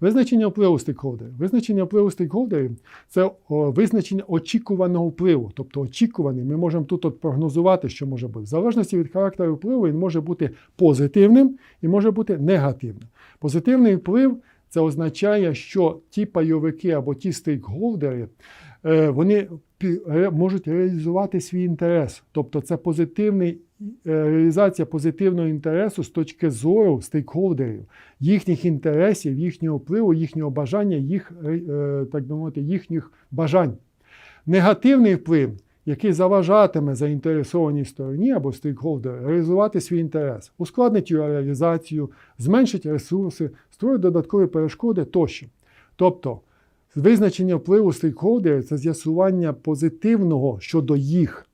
Визначення впливу стейкхолдерів. Визначення впливу стейкхолдерів це визначення очікуваного впливу. Тобто очікуваний. Ми можемо тут от прогнозувати, що може бути. В залежності від характеру впливу він може бути позитивним і може бути негативним. Позитивний вплив це означає, що ті пайовики або ті стейкхолдери, е, вони можуть реалізувати свій інтерес. Тобто це позитивний, реалізація позитивного інтересу з точки зору стейкхолдерів, їхніх інтересів, їхнього впливу, їхнього бажання, їх, е, так би мовити, їхніх бажань. Негативний вплив, який заважатиме заінтересованій стороні або стейкхолдеру реалізувати свій інтерес, ускладнить його реалізацію, зменшить ресурси, створить додаткові перешкоди тощо. Тобто, визначення впливу стейкхолдерів це з'ясування позитивного щодо їх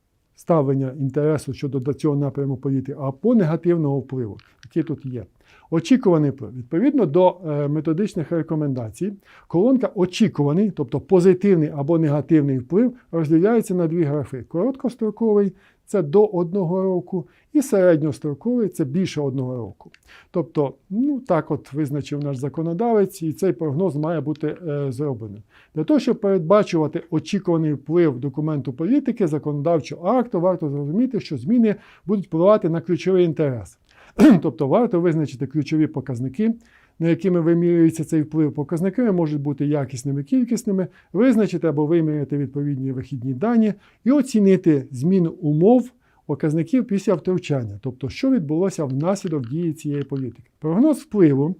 ставлення інтересу щодо до цього напряму політики, або негативного впливу, який тут є. Очікуваний вплив. Відповідно до е, методичних рекомендацій, колонка очікуваний, тобто позитивний або негативний вплив, розділяється на дві графи: короткостроковий це до одного року, і середньостроковий це більше одного року. Тобто, ну так от визначив наш законодавець, і цей прогноз має бути е, зроблений. Для того, щоб передбачувати очікуваний вплив документу політики, законодавчого акту, варто зрозуміти, що зміни будуть впливати на ключовий інтерес. Тобто варто визначити ключові показники, на якими вимірюється цей вплив. Показники можуть бути якісними, кількісними, визначити або виміряти відповідні вихідні дані і оцінити зміну умов показників після втручання, тобто що відбулося внаслідок дії цієї політики. Прогноз впливу.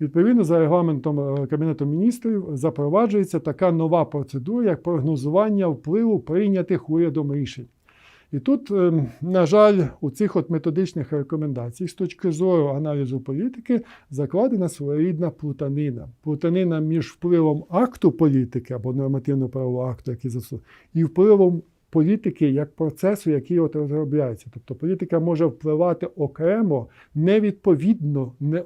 Відповідно, за регламентом е, Кабінету міністрів запроваджується така нова процедура, як прогнозування впливу прийнятих урядом рішень. І тут, е, на жаль, у цих от методичних рекомендацій з точки зору аналізу політики закладена своєрідна плутанина. Плутанина між впливом акту політики або нормативно-правового акту, який засу, і впливом політики як процесу, який от розробляється. Тобто політика може впливати окремо, невідповідно, не,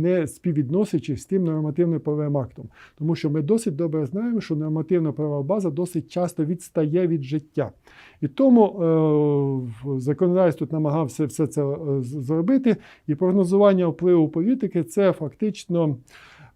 не співвідносячись з тим нормативно-правовим актом. Тому що ми досить добре знаємо, що нормативно-правова база досить часто відстає від життя. І тому е, законодавець тут намагався все це е, зробити. І прогнозування впливу політики це фактично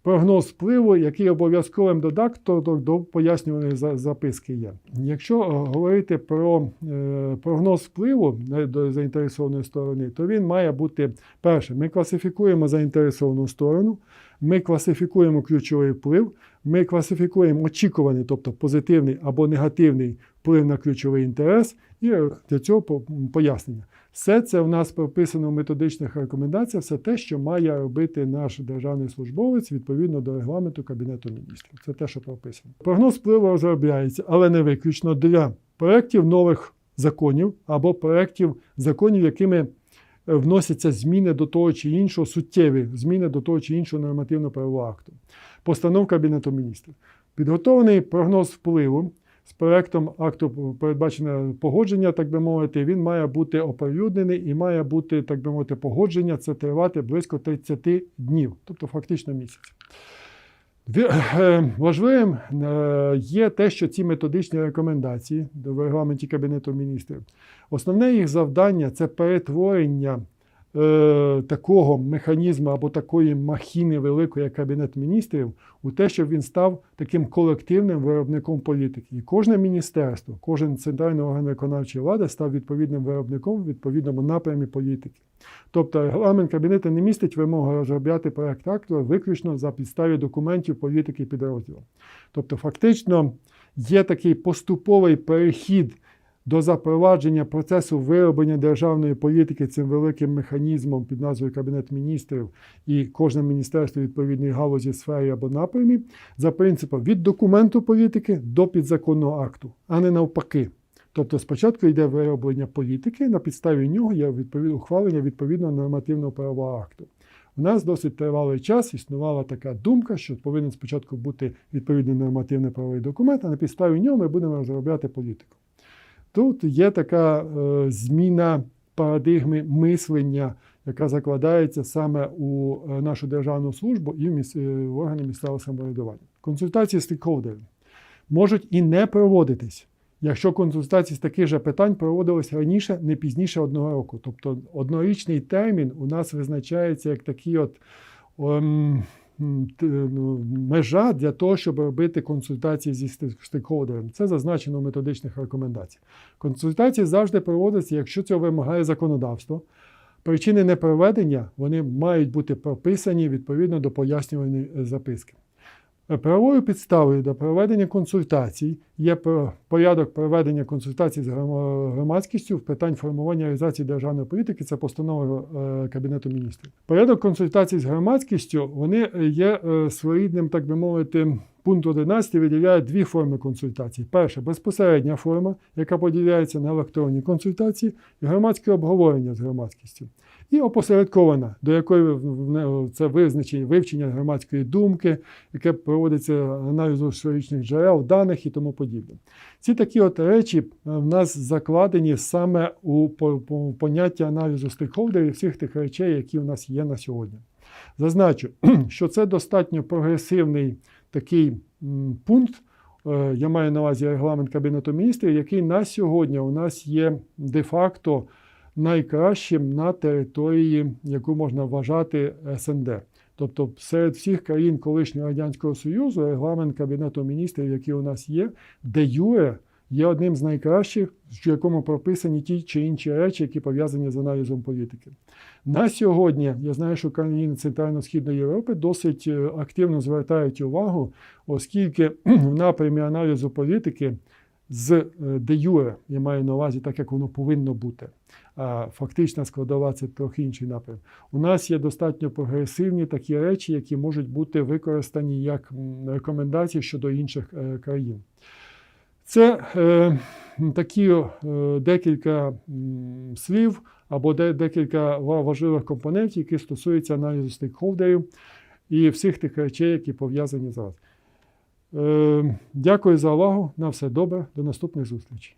прогноз впливу, який обов'язковим додатком до пояснюваної записки є. Якщо е, говорити про е, прогноз впливу е, до заінтересованої сторони, то він має бути перше. Ми класифікуємо заінтересовану сторону, ми класифікуємо ключовий вплив, ми класифікуємо очікуваний, тобто позитивний або негативний вплив на ключовий інтерес, і е, для цього пояснення. Все це в нас прописано в методичних рекомендаціях, все те, що має робити наш державний службовець відповідно до регламенту Кабінету міністрів. Це те, що прописано. Прогноз впливу розробляється, але не виключно для проєктів нових законів або проєктів законів, якими е, вносяться зміни до того чи іншого, суттєві зміни до того чи іншого нормативно-правового акту. Постанов Кабінету міністрів. Підготовлений прогноз впливу з проектом акту передбачене погодження, так би мовити, він має бути оприлюднений і має бути, так би мовити, погодження це тривати близько 30 днів, тобто фактично місяць. Е, Важливим е, є те, що ці методичні рекомендації в регламенті Кабінету міністрів, основне їх завдання це перетворення е, такого механізму або такої махіни великої, як Кабінет міністрів, у те, щоб він став таким колективним виробником політики. І кожне міністерство, кожен центральний орган виконавчої влади став відповідним виробником в відповідному напрямі політики. Тобто регламент кабінету не містить вимоги розробляти проект акту виключно за підставі документів політики підрозділу. Тобто, фактично є такий поступовий перехід до запровадження процесу вироблення державної політики цим великим механізмом під назвою Кабінет міністрів і кожне міністерство відповідної галузі, сфері або напрямі за принципом від документу політики до підзаконного акту, а не навпаки. Тобто спочатку йде вироблення політики, на підставі нього є відповід... ухвалення відповідного нормативного правового акту. У нас досить тривалий час існувала така думка, що повинен спочатку бути відповідний нормативний правовий документ, а на підставі нього ми будемо розробляти політику. Тут є така е, зміна парадигми мислення, яка закладається саме у е, нашу державну службу і в, міс... е, в органи місцевого самоврядування. Консультації стейкхолдерів можуть і не проводитись, якщо консультації з таких же питань проводились раніше, не пізніше одного року. Тобто однорічний термін у нас визначається як такий от ем, межа для того, щоб робити консультації зі стейк- стейкхолдерами. Це зазначено в методичних рекомендаціях. Консультації завжди проводяться, якщо цього вимагає законодавство. Причини непроведення вони мають бути прописані відповідно до пояснювальної е, записки. Правовою підставою до проведення консультацій є порядок проведення консультацій з грома- громадськістю в питань формування реалізації державної політики. Це постанова е, Кабінету міністрів. Порядок консультацій з громадськістю вони е, є е, своєрідним, так би мовити, пункт 11 виділяє дві форми консультацій. Перша безпосередня форма, яка поділяється на електронні консультації і громадське обговорення з громадськістю. І опосередкована, до якої це визначення вивчення громадської думки, яке проводиться аналізу історичних джерел, даних і тому подібне. Ці такі от речі е, в нас закладені саме у по- по- поняття аналізу стейкхолдерів всіх тих речей, які в нас є на сьогодні. Зазначу, що це достатньо прогресивний такий пункт. е, Я маю на увазі регламент Кабінету міністрів, який на сьогодні у нас є де-факто найкращим на території, яку можна вважати СНД. Тобто серед всіх країн колишнього Радянського Союзу регламент Кабінету міністрів, який у нас є, де юре є одним з найкращих, в якому прописані ті чи інші речі, які пов'язані з аналізом політики. На сьогодні я знаю, що країни Центрально-Східної Європи досить е, активно звертають увагу, оскільки в напрямі аналізу політики з е, де юре, я маю на увазі, так як воно повинно бути. А фактична складова це трохи інший напрям. У нас є достатньо прогресивні такі речі, які можуть бути використані як рекомендації щодо інших е, країн. Це е, такі е, декілька слів або де, декілька важливих компонентів, які стосуються аналізу стейкхолдерів і всіх тих речей, які пов'язані зараз. Е, дякую за увагу. На все добре. До наступних зустрічей.